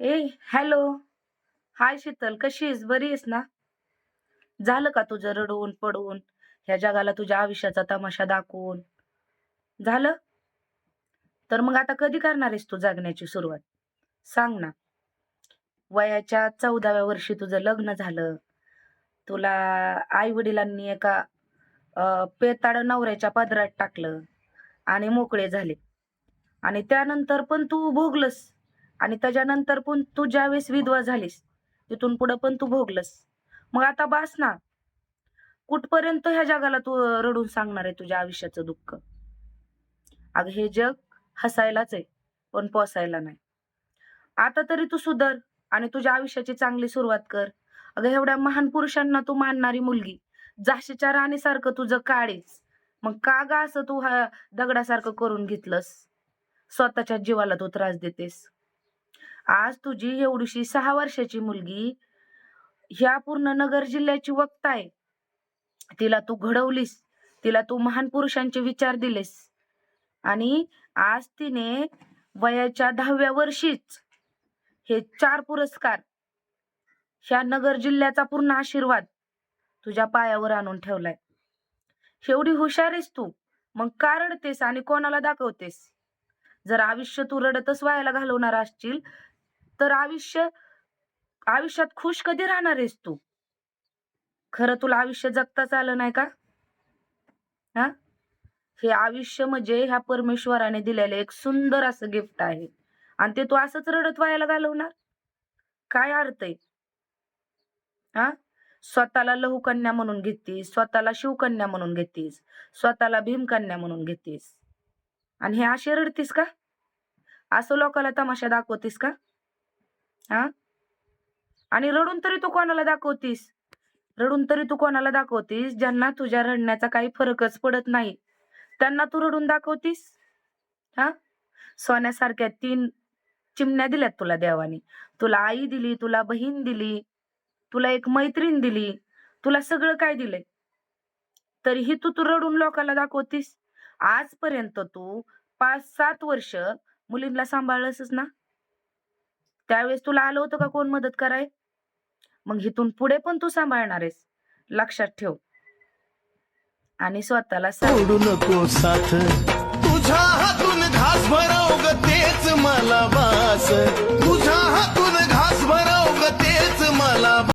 ए hello. हाय शीतल कशी आहेस? बरी आहेस ना? झालं का तुझं रडवून पडून? ह्या जगाला तुझ्या आयुष्याचा तमाशा दाखवून. झालं? तर मग आता कधी करणार आहेस तू जगण्याची सुरुवात? सांग ना. वयाच्या चौदाव्या वर्षी तुझं लग्न झालं. तुला आई वडिलांनी एका पेताड नवऱ्याच्या पदरात टाकलं आणि मोकळे झाले. आणि त्यानंतर पण तू भोगलस. आणि त्याच्यानंतर पण तू ज्यावेळेस विधवा झालीस तिथून पुढं पण तू भोगलस. मग आता बास ना कुठपर्यंत ह्या जगाला तू रडून सांगणार आहे तुझ्या आयुष्याचं दुःख? अगं हे जग हसायलाच आहे पण पोसायला नाही. आता तरी तू सुधर आणि तुझ्या आयुष्याची चांगली सुरुवात कर. अगं एवढ्या महान पुरुषांना तू मानणारी मुलगी झाशीच्या राणीसारखं तुझं काळीच मग का ग असं तू हा दगडासारखं करून घेतलंस? स्वतःच्या जीवाला तू त्रास देतेस. आज तुझी एवढीशी सहा वर्षाची मुलगी ह्या पूर्ण नगर जिल्ह्याची वक्ता आहे. तिला तू घडवलीस. तिला तू महान पुरुषांचे विचार दिलेस. आणि आज तिने वयाच्या दहाव्या वर्षीच हे चार पुरस्कार ह्या नगर जिल्ह्याचा पूर्ण आशीर्वाद तुझ्या पायावर आणून ठेवलाय. एवढी हुशार आहेस तू. मग का रडतेस आणि कोणाला दाखवतेस? जर आयुष्य तू रडतच व्हायला घालवणार असशील तर आयुष्य आयुष्यात खुश कधी राहणार आहेस तू? खरं तुला आयुष्य जगताच आलं नाही का? हा? हे आयुष्य म्हणजे ह्या परमेश्वराने दिलेलं एक सुंदर असं गिफ्ट आहे. आणि ते तू असंच रडत व्हायला घालवणार? काय अर्थ आहे? हा? स्वतःला लहुकन्या म्हणून घेतीस स्वतःला शिवकन्या म्हणून घेतीस स्वतःला भीमकन्या म्हणून घेतीस. आणि हे असे रडतीस का? असं लोकाला तमाशा दाखवतीस का? हा? आणि रडून तरी तू कोणाला दाखवतीस? रडून तरी तू कोणाला दाखवतीस ज्यांना तुझ्या रडण्याचा काही फरकच पडत नाही? त्यांना तू रडून दाखवतीस? हा? सोन्यासारख्या तीन चिमण्या दिल्यात तुला देवाने. तुला आई दिली तुला बहीण दिली तुला एक मैत्रीण दिली तुला सगळं काय दिलंय? तरीही तू तू रडून लोकांना दाखवतीस? आजपर्यंत तू पाच सात वर्ष मुलींना सांभाळलंसच ना? त्यावेळेस तुला आलं होतं का कोण मदत कराय? मग इथून पुढे पण तू सांभाळणार आहेस. लक्षात ठेव. आणि स्वतःला सोडू नको साथ. तुझ्या हातून घास भराव तेच मला बास